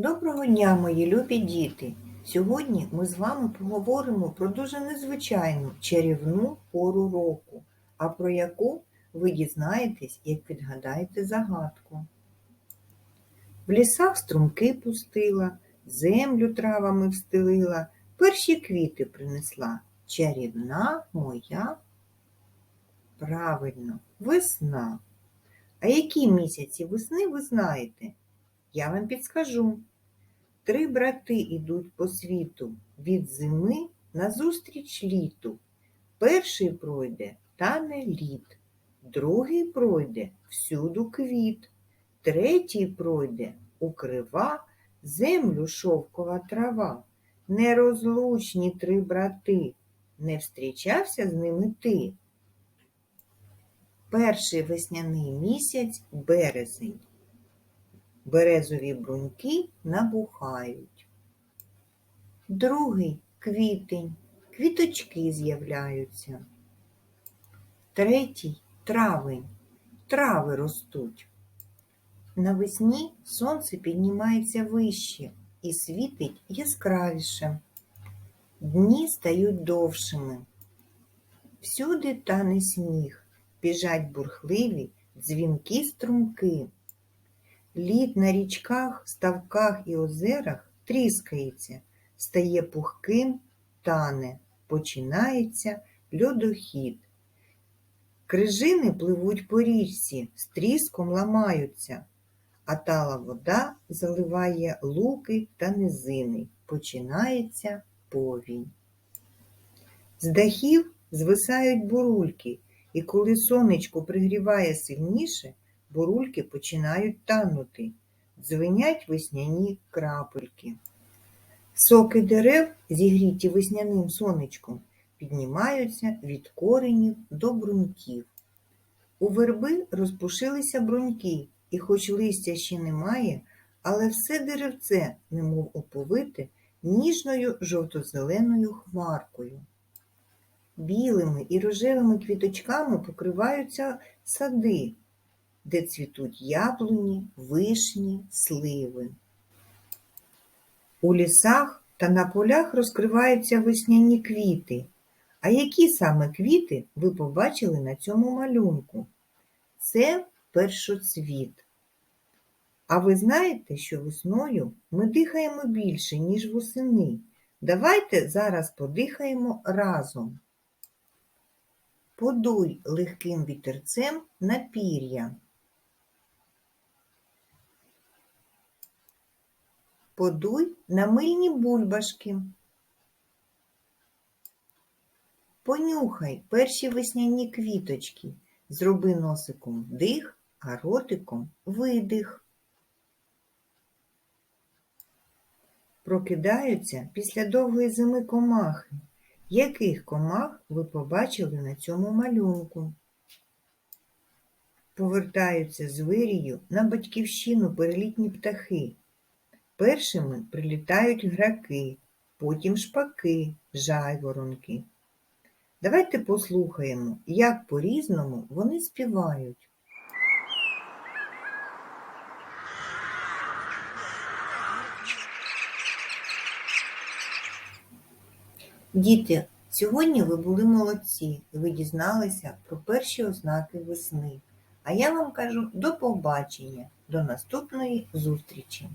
Доброго дня, мої любі діти! Сьогодні ми з вами поговоримо про дуже незвичайну чарівну пору року, а про яку ви дізнаєтесь, як відгадаєте загадку. В лісах струмки пустила, землю травами встелила, перші квіти принесла. Чарівна моя правильно, весна. А які місяці весни ви знаєте? Я вам підскажу. Три брати ідуть по світу від зими назустріч літу. Перший пройде тане лід, другий пройде всюду квіт, третій пройде укрива землю шовкова трава. Нерозлучні три брати, не встрічався з ними ти. Перший весняний місяць березень. Березові бруньки набухають. Другий квітень, квіточки з'являються. Третій травень, трави ростуть. Навесні сонце піднімається вище і світить яскравіше. Дні стають довшими. Всюди тане сніг, біжать бурхливі дзвінкі струмки. Лід на річках, ставках і озерах тріскається, стає пухким, тане, починається льодохід. Крижини пливуть по річці, з тріском ламаються, а тала вода заливає луки та низини, починається повінь. З дахів звисають бурульки, і коли сонечко пригріває сильніше, бурульки починають танути, дзвенять весняні крапельки. Соки дерев, зігріті весняним сонечком, піднімаються від коренів до бруньків. У верби розпушилися бруньки, і хоч листя ще немає, але все деревце, немов оповите, ніжною жовто-зеленою хмаркою. Білими і рожевими квіточками покриваються сади, де цвітуть яблуні, вишні, сливи. У лісах та на полях розкриваються весняні квіти. А які саме квіти ви побачили на цьому малюнку? Це першоцвіт. А ви знаєте, що весною ми дихаємо більше, ніж восени. Давайте зараз подихаємо разом. Подуй легким вітерцем на пір'я. Подуй на мильні бульбашки. Понюхай перші весняні квіточки. Зроби носиком вдих, а ротиком видих. Прокидаються після довгої зими комахи. Яких комах ви побачили на цьому малюнку? Повертаються з вирію на батьківщину перелітні птахи. Першими прилітають граки, потім шпаки, жайворонки. Давайте послухаємо, як по-різному вони співають. Діти, сьогодні ви були молодці, і ви дізналися про перші ознаки весни. А я вам кажу до побачення, до наступної зустрічі!